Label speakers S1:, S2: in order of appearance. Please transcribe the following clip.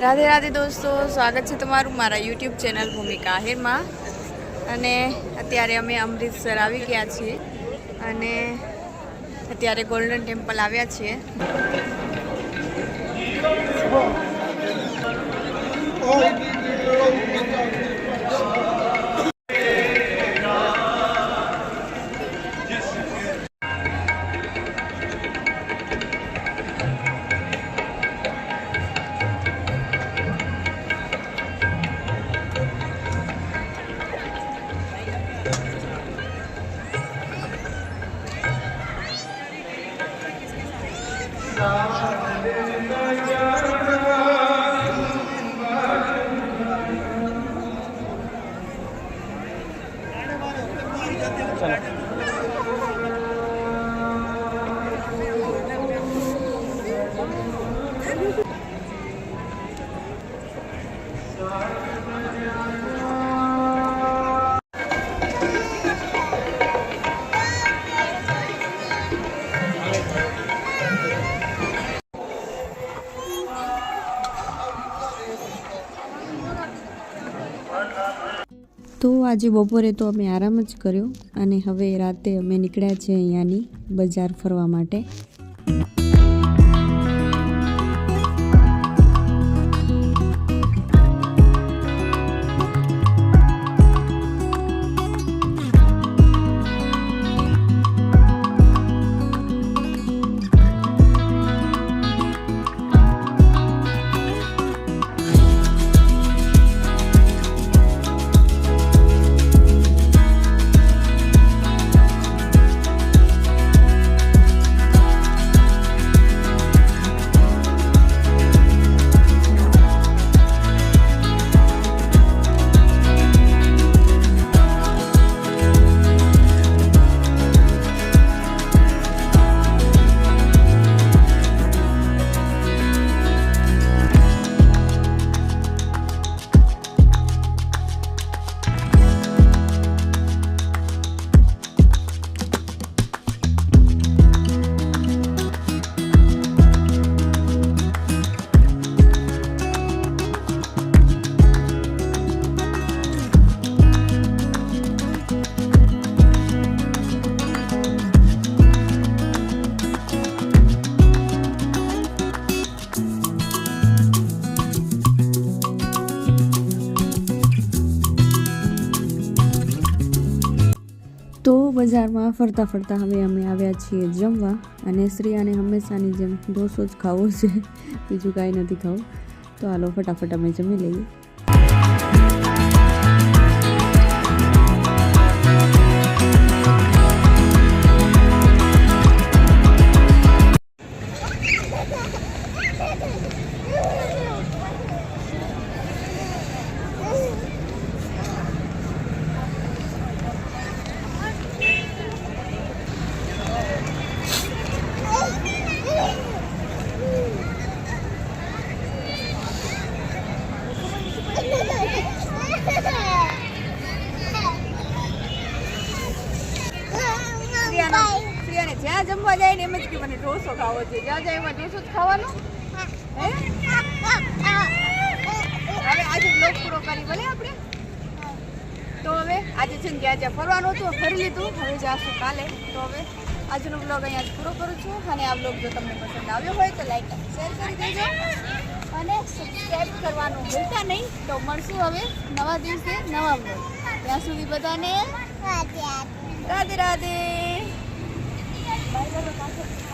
S1: રાધે રાધે દોસ્તો, સ્વાગત છે તમારું મારા યુટ્યુબ ચેનલ ભૂમિકા આહિરમાં. અને અત્યારે અમે અમૃતસર આવી ગયા છીએ. અને અત્યારે ગોલ્ડન ટેમ્પલ આવ્યા છીએ.
S2: चलो તો આજે બપોરે તો અમે આરામ જ કર્યો અને હવે રાતે અમે નીકળ્યા છે અહીંયાની બજાર ફરવા માટે. બજારમાં ફરતા ફરતા હવે અમે આવ્યા છીએ જમવા અને શ્રેયાને હંમેશાની જેમ ઢોસો જ ખાવો છે. બીજું કાંઈ નથી ખાવું. તો હાલો, ફટાફટ અમે જમી લઈએ.
S1: જ્યાં જમવા જાય ને એમ જ કે મને ઢોસો ખાવો છે. જ્યાં જાય એમાં ઢોસો જ ખાવાનો? હે? હવે આજે બ્લોગ પૂરો કરી ભલે આપણે. તો હવે આજે છે ને જ્યાં જ્યાં ફરવાનું હતું ફરી લીધું. હવે જાશું કાલે. તો હવે આજનો બ્લોગ અહીંયા જ પૂરો કરું છું. અને આ બ્લોગ જો તમને પસંદ આવ્યો હોય તો લાઈક અને શેર કરી દેજો. અને સબસ્ક્રાઈબ કરવાનું ભૂલતા નહીં. તો મળશું હવે નવા દિવસે નવા બ્લોગ ત્યાં સુધી બધાને રાધે રાધે. 来来来，拿去。